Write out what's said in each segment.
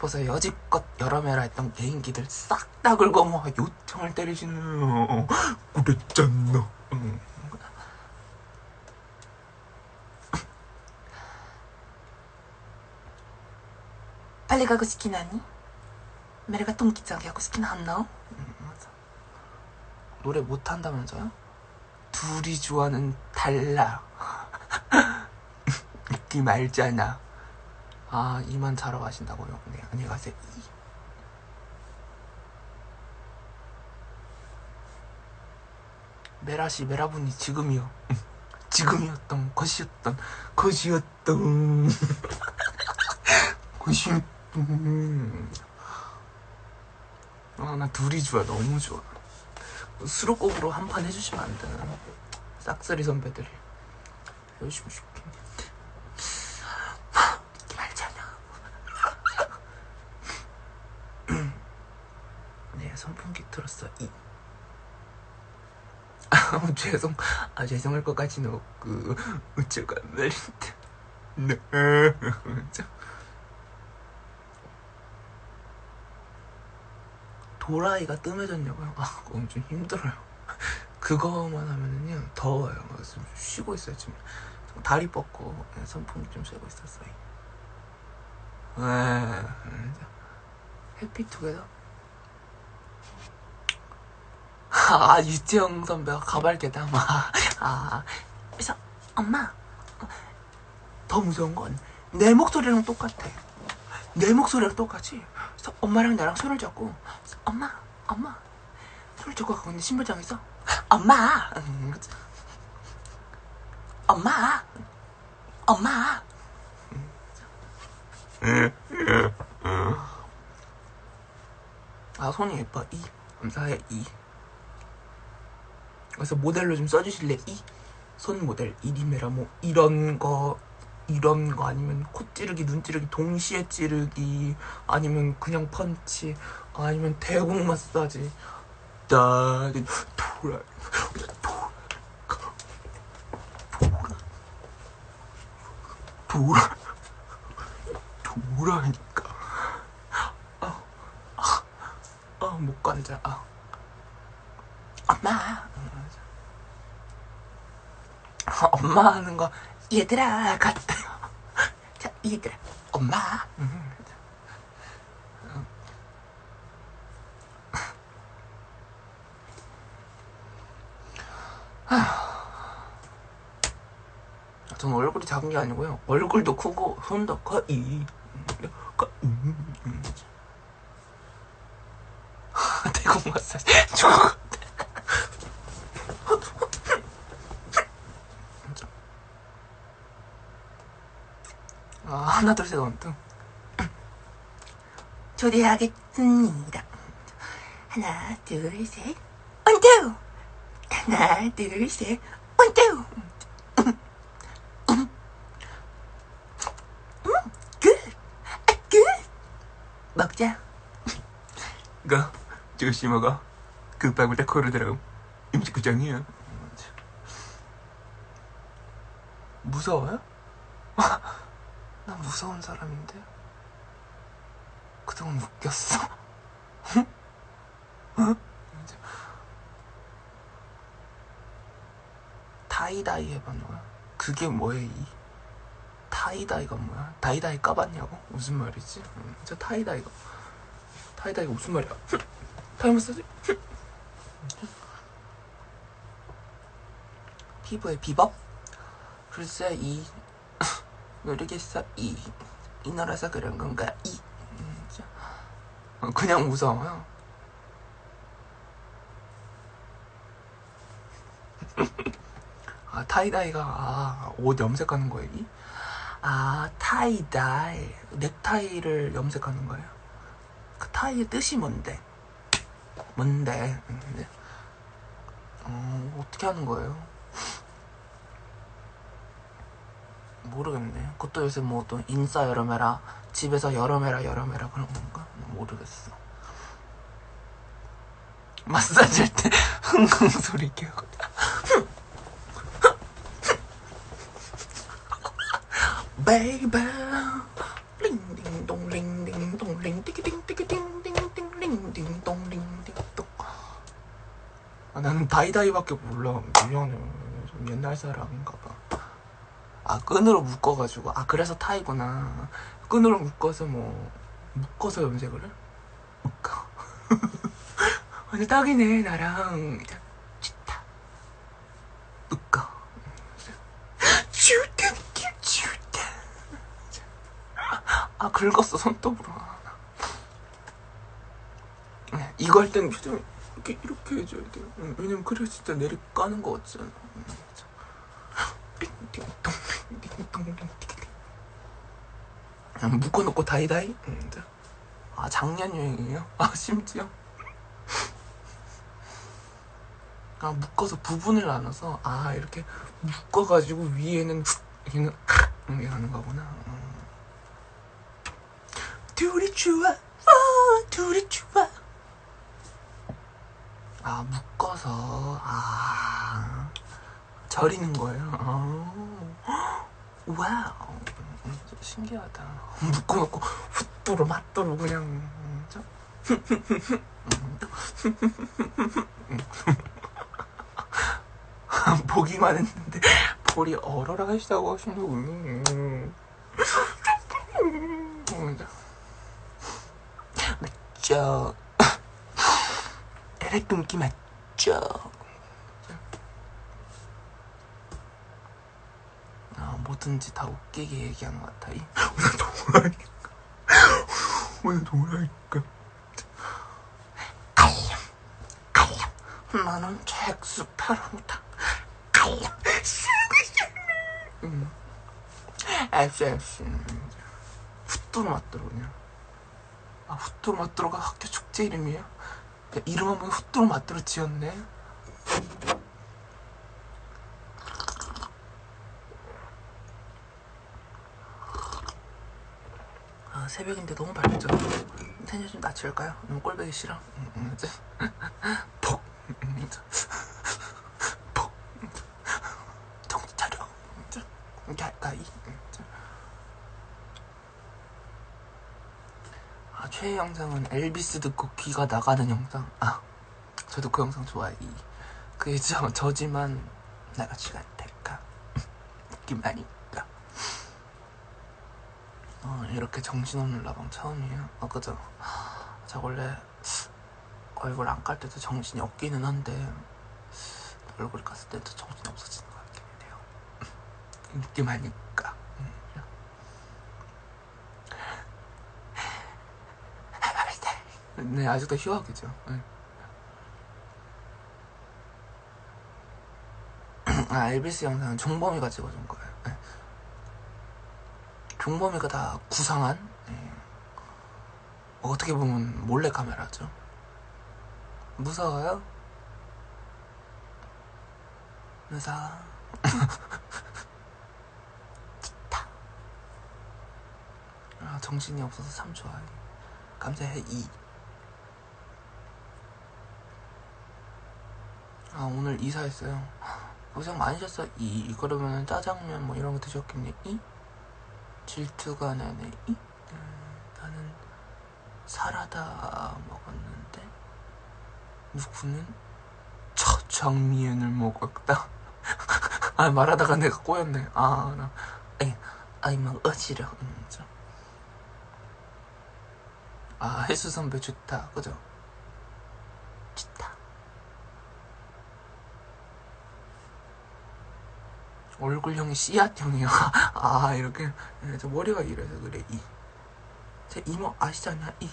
싶어서 여지껏 여러 매라 했던 개인기들 싹 다 긁어 모아 요청을 때리시는 그랬잖아 응. 빨리 가고 싶긴 하니? 메레가 똥기짱 하고 싶긴 않나? 응, 맞아. 노래 못한다면서요? 둘이 좋아하는 달라 느낌 알잖아 아 이만 자러 가신다고요? 네 안녕히 가세요. 이. 메라시 메라분이 지금이요. 지금이었던 것이었던 것이었던. 것이었던. 아나 둘이 좋아. 너무 좋아. 수록곡으로 한 판 해주시면 안 되나? 싹쓸이 선배들이 열심히 줄게 말잖아 네 선풍기 틀었어 이 아, 죄송 아 죄송할 것까지는 없고 한 말인데 네. 저- 도라이가 뜸해졌냐고요? 아좀 힘들어요. 그거만 하면은요 더워요. 좀 쉬고 있어요 지금. 다리 뻗고 네, 선풍기 좀 쐬고 있었어요. 네 해피투게더 아 유지영 선배가 가발개다 아, 아. 그래서 엄마 더 무서운 건 내 목소리랑 똑같아. 내 목소리랑 똑같이. 그래서 엄마랑 나랑 손을 잡고 엄마 엄마 손을 잡고 가고 있는데 신발장에서 엄마. 음, 엄마 엄마. 아 손이 예뻐. 이 감사해. 이 그래서 모델로 좀 써주실래 이 손 모델 이리메라 뭐 이런 거 이런 거 아니면 코 찌르기 눈 찌르기 동시에 찌르기 아니면 그냥 펀치 아니면 대공 마사지 다 돌아 돌아 돌아 돌아니까 아못 간자 아 엄마 아, 엄마 하는 거 얘들아 같아요 자 얘들아 엄마 음. 아, 전 얼굴이 작은 게 아니고요 얼굴도 크고 손도 커 이. 커, 음, 음. 대공 마사지 죽을 것 같아 아, 하나 둘 셋 원뚱 초대하겠습니다. 하나 둘 셋. 원투 하나 둘 셋. 원투 굿굿 먹자. 가 조시 먹어. 급하고 딱 들어옴 임직구장이야. 무서워요? 나 무서운 사람인데 그동안 웃겼어? 다이다이 해봤노야? 그게 뭐야 이? 타이다이가 뭐야? 다이다이 까봤냐고? 무슨 말이지? 응, 저 타이다이가 타이다이가 무슨 말이야? 타이 마사지? 피부의 비법? 글쎄 이 모르겠어? 이, 이 나라서 그런 건가? 이. 어, 그냥 무서워요 아 타이다이가 아, 옷 염색하는 거예요 이? 아 타이다이. 넥타이를 염색하는 거예요? 그 타이의 뜻이 뭔데? 뭔데? 음, 네. 어, 어떻게 하는 거예요 모르겠네. 그것도 요새 뭐 또 인싸 여름해라, 집에서 여름해라, 여름해라 그런 건가? 모르겠어. 마사지 할 때 흥흥 소리 깨고. 베이베 링딩동 링딩동 링띠기띵 띠기띵띵띵 링딩동 링딩동 아 나는 다이다이밖에 몰라 미안해 좀 옛날 사람인가 아 끈으로 묶어가지고. 아 그래서 타이구나. 끈으로 묶어서 뭐 묶어서 염색을 해? 묶어. 오늘 딱이네 나랑. 좋다. 묶어. 좋다 좋다 아 긁었어 손톱으로. 네, 이거 할 때는 표정이 이렇게 이렇게 해줘야 돼요. 응, 왜냐면 그래 진짜 내리 까는 거 같잖아 응, 진짜. 띵띵동 띵동동 띵띵. 그냥 묶어놓고 다이다이 응, 진짜. 아 작년 여행이에요? 아 심지어 아 묶어서 부분을 나눠서 아 이렇게 묶어가지고 위에는 훅 여기는 칵 이렇게 하는 거구나 음. 둘이 좋아 아 둘이 좋아 아 묶어서 아 절이는 거예요 아. 와우 음, 좀 신기하다 묶어놓고 훗도로 맞도로 그냥 음, 저- 보기만 했는데 볼이 얼얼 하시다고 하시는군요. 음. 맞죠? 에렉 끊기 맞죠? 뭐든지 다 웃기게 얘기하는 것 같아. 오늘 동호라니 오늘 동호라니까. 갈량, 갈량. 나는 잭스페로다. 갈량, 응. FC, FC. 후뚜루 맞더라, 그냥. 아, 후뚜루 맞더라가 학교 축제 이름이에요? 그 이름 한번 후뚜루 맞더라 지었네. 새벽인데 너무 밝죠? 텐션 좀 낮출까요? 너무 꼴보기 싫어. 폭. 폭. 정신 차려. 이렇게 할까? 이. 이제. 아, 최애 영상은 엘비스 듣고 귀가 나가는 영상. 아, 저도 그 영상 좋아해. 이. 그게 저, 저지만 시간 될까? 느낌하니까. 어, 이렇게 정신없는 라방 처음이에요. 어, 그죠? 저 원래 얼굴 안 깔 때도 정신이 없기는 한데 얼굴 깠을 때도 정신이 없어지는 것 같긴 해요. 느낌하니까. 음. 네, 아직도 휴학이죠. 네. 아, 엘비스 영상은 종범이가 찍어준 거예요. 네. 종범이가 다 구상한 예. 어떻게 보면 몰래 카메라죠. 무서워요? 무서워. 좋다. 아, 정신이 없어서 참 좋아해. 감사해 이. 아 오늘 이사했어요. 고생 많으셨어 이. 그러면 짜장면 뭐 이런 거 드셨겠니 이? 질투가 나네. 이? 음, 나는 사라다 먹었는데 누구는? 처장미엔을 먹었다. 아 말하다가 내가 꼬였네. 아 나. 아이 막 어지러 음, 저. 아 혜수 선배 좋다. 그죠? 좋다 얼굴형이 씨앗형이야 아 이렇게 네, 저 머리가 이래서 그래 이. 제 이모 아시잖아 이.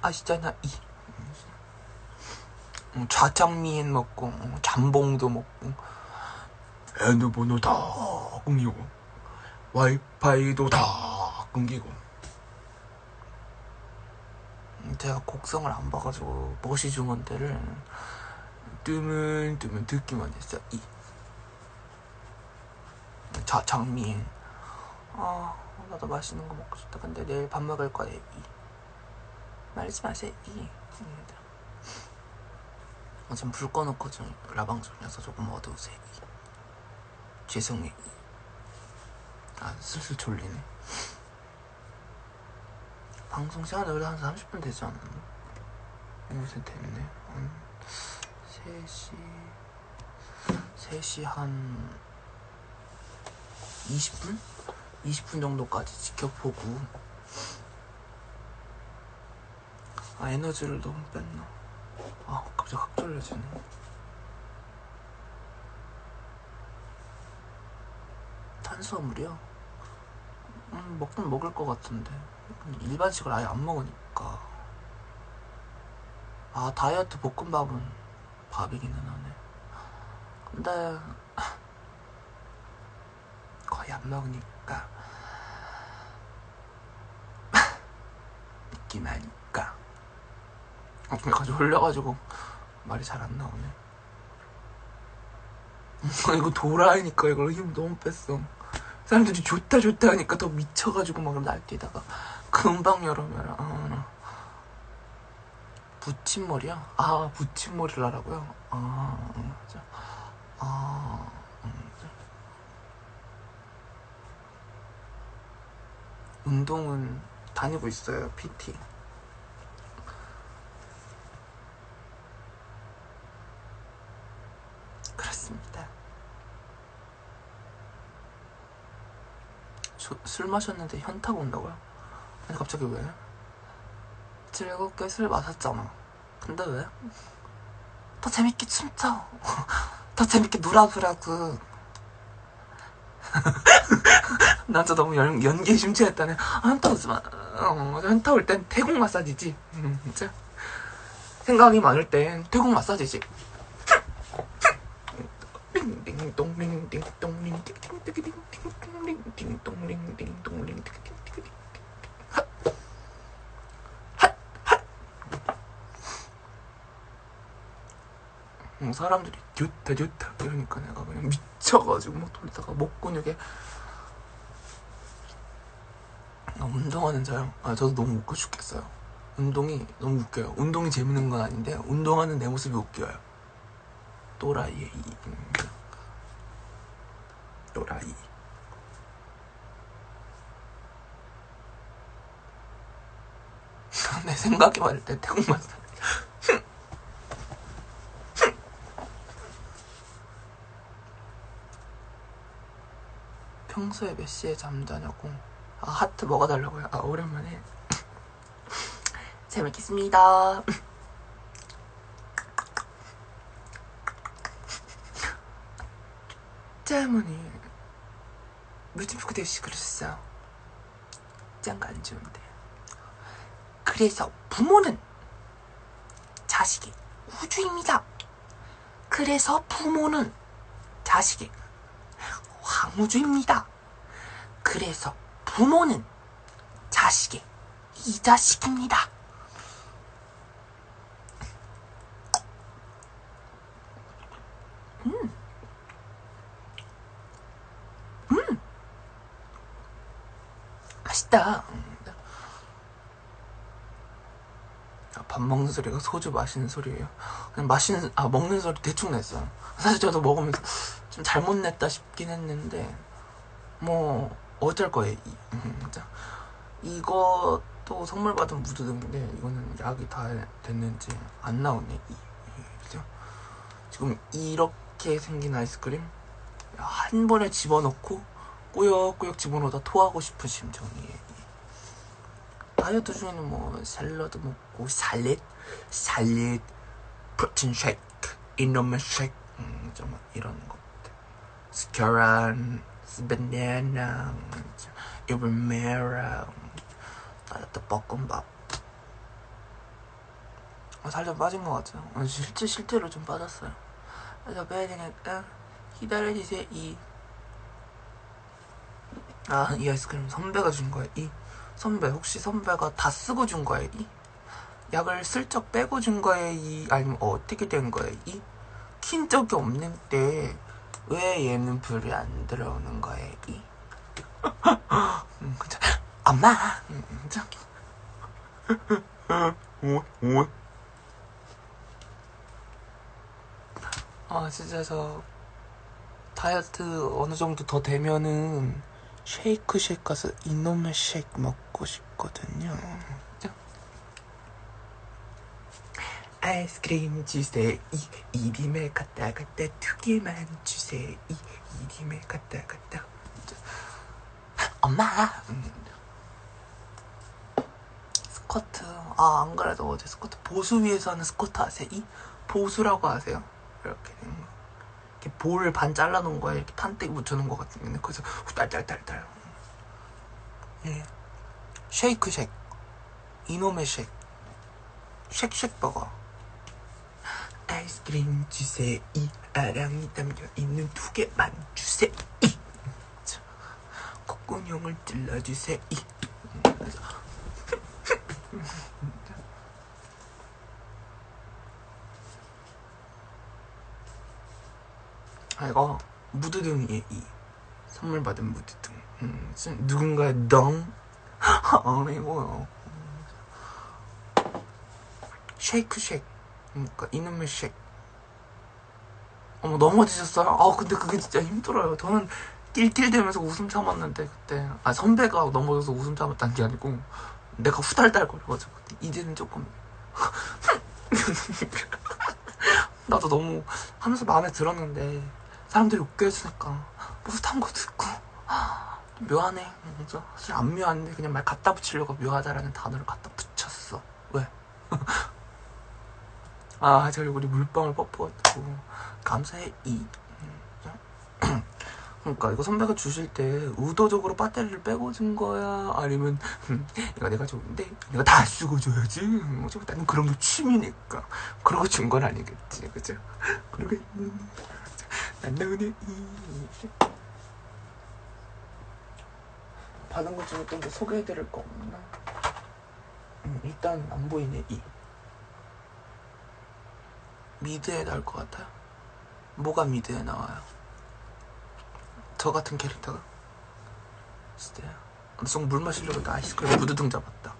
아시잖아 이. 음, 좌장미엔 먹고 음, 잠봉도 먹고 핸드폰도 다 끊기고 와이파이도 다 끊기고 음, 제가 곡성을 안 봐가지고 머시 중원대를 뜨면 듣기만 했어 이. 자 장미엔 아 나도 맛있는 거 먹고 싶다. 근데 내일 밥 먹을 거야 이. 말지 마세요 이. 어, 지금 불 꺼놓고 좀 라방 중이어서 조금 어두우세요 이. 죄송해요 이. 아 슬슬 졸리네. 방송 시간이 그래도 한 30분 되지 않았나? 요새 됐네. 한 3시, 3시 한 20분? 20분 정도까지 지켜보고. 아, 에너지를 너무 뺐나? 아, 갑자기 확 졸려지네. 탄수화물이요? 음, 먹긴 먹을 것 같은데. 일반식을 아예 안 먹으니까. 아, 다이어트 볶음밥은 밥이기는 하네. 근데, 먹으니까. 있긴 하니까. 아, 약간 졸려가지고 말이 잘 안 나오네. 이거 도라이니까 이걸 힘 너무 뺐어. 사람들이 좋다 좋다 하니까 더 미쳐가지고 막 날뛰다가 금방 여름이라 아, 나. 붙임머리야? 아 붙임머리를 하라고요? 아 음, 맞아 아 음, 맞아. 운동은 다니고 있어요 PT 그렇습니다 저- 술 마셨는데 현타가 온다고요? 아니 갑자기 왜? 즐겁게 술 마셨잖아 근데 왜? 더 재밌게 춤춰 더 재밌게 놀아보라고 나 진짜 너무 연, 연기에 심취했다네. 아, 현타 오지 마. 어, 현타 올 땐 태국 마사지지. 음, 진짜. 생각이 많을 땐 태국 마사지지. 음, 사람들이 좋다 좋다. 이러니까 내가 그냥 미쳐가지고 막 돌다가 목 근육에 아, 운동하는 사람. 아 저도 너무 웃겨 죽겠어요. 운동이 너무 웃겨요. 운동이 재밌는 건 아닌데 운동하는 내 모습이 웃겨요. 또라이의 이 음, 또라이. 내 생각이 많을 때 태국 마사지 평소에 몇 시에 잠자냐고 아 하트 먹어달라고요? 아 오랜만에. 잘 먹겠습니다. 짤머니 물tim프크 대시 그러셨어요? 짱가 안 좋은데. 그래서 부모는 자식의 우주입니다. 그래서 부모는 자식의 황우주입니다. 그래서 부모는 자식의 이자식입니다 맛있다. 아, 밥 먹는 소리가 소주 마시는 소리예요. 그냥 마시는 아 먹는 소리 대충 냈어요. 사실 저도 먹으면서 좀 잘못 냈다 싶긴 했는데 뭐 어쩔 거예요. 이, 음. 이것도 선물 받은 무드등인데 이거는 약이 다 됐는지 안 나오네. 그죠? 지금 이렇게 생긴 아이스크림 한 번에 집어넣고 꾸역꾸역 집어넣어다 토하고 싶은 심정이에요. 다이어트 중에는 뭐 샐러드 먹고 살릿, 살릿, 프로틴 쉐이크, 이놈의 쉐이크, 음, 좀 이런 것들. 스케란, 바나나, 이브메라, 다이어트 볶음밥. 아, 살좀 빠진 것 같아요. 아, 실제 실제로 좀 빠졌어요. 그래서 빼야 되니까 기다려주세요. 이 아, 이 아이스크림 선배가 준 거야. 이 선배 혹시 선배가 다 쓰고 준 거야? 이 약을 슬쩍 빼고 준 거야? 이 아니면 어떻게 된 거야? 이킨 적이 없는데 왜 얘는 불이 안 들어오는 거야? 이 음? 엄마, 음, 그죠? 아 진짜 저 다이어트 어느 정도 더 되면은 쉐이크쉑 가서 이놈의 쉑 먹고 싶거든요. 아이스크림 주세요. 이 이름에 갖다 갖다 두 개만 주세요. 이 이름에 갖다 갖다. 엄마. 음. 스커트. 아, 안 그래도 어제 스커트 보수 위에서 하는 스커트 아세요? 이 보수라고 아세요? 이렇게 된 거. 이렇게 볼 반 잘라놓은 거에 이렇게 판때기 묻혀놓은 거 같은 게 그래서 후달달달달. 예. 쉐이크 쉑. 이놈의 쉑. 쉑쉑 버거. 아이스크림 주세요. 이 아랑이 담겨 있는 두 개만 주세요. 이. 자, 콧구멍을 찔러주세요. 이. 아 이거 무드등이에요 이 선물 받은 무드등 음, 좀 누군가의 덩 아니고요 쉐이크 쉑 그러니까 이놈의 쉑 어머 넘어지셨어요? 아 근데 그게 진짜 힘들어요. 저는 낄낄대면서 웃음 참았는데 그때. 아 선배가 넘어져서 웃음 참았다는 게 아니고 내가 후달달거려가지고 이제는 조금. 나도 너무 하면서 마음에 들었는데 사람들이 웃겨 해주니까 것도 있고 좀 묘하네. 진짜 사실 안 묘한데 그냥 말 갖다 붙이려고 묘하다라는 단어를 갖다 붙였어. 왜? 아 저희 우리 물방울 뽀뽀했고 감사해. 이. 음, 그러니까 이거 선배가 주실 때 의도적으로 배터리를 빼고 준 거야? 아니면 음, 이거 내가 좋은데 내가 다 쓰고 줘야지. 음, 어차피 나는 그런 게 취미니까. 그러고 준 건 아니겠지. 그죠? 그러겠는 난 너네 이. 받은 것 중에 또 뭐 소개해드릴 거 없나? 음, 일단 안 보이네. 이 미드에 나올 것 같아요 뭐가 미드에 나와요? 저 같은 캐릭터가 진짜요? 좀물 마시려고 아이스크림 무드등 잡았다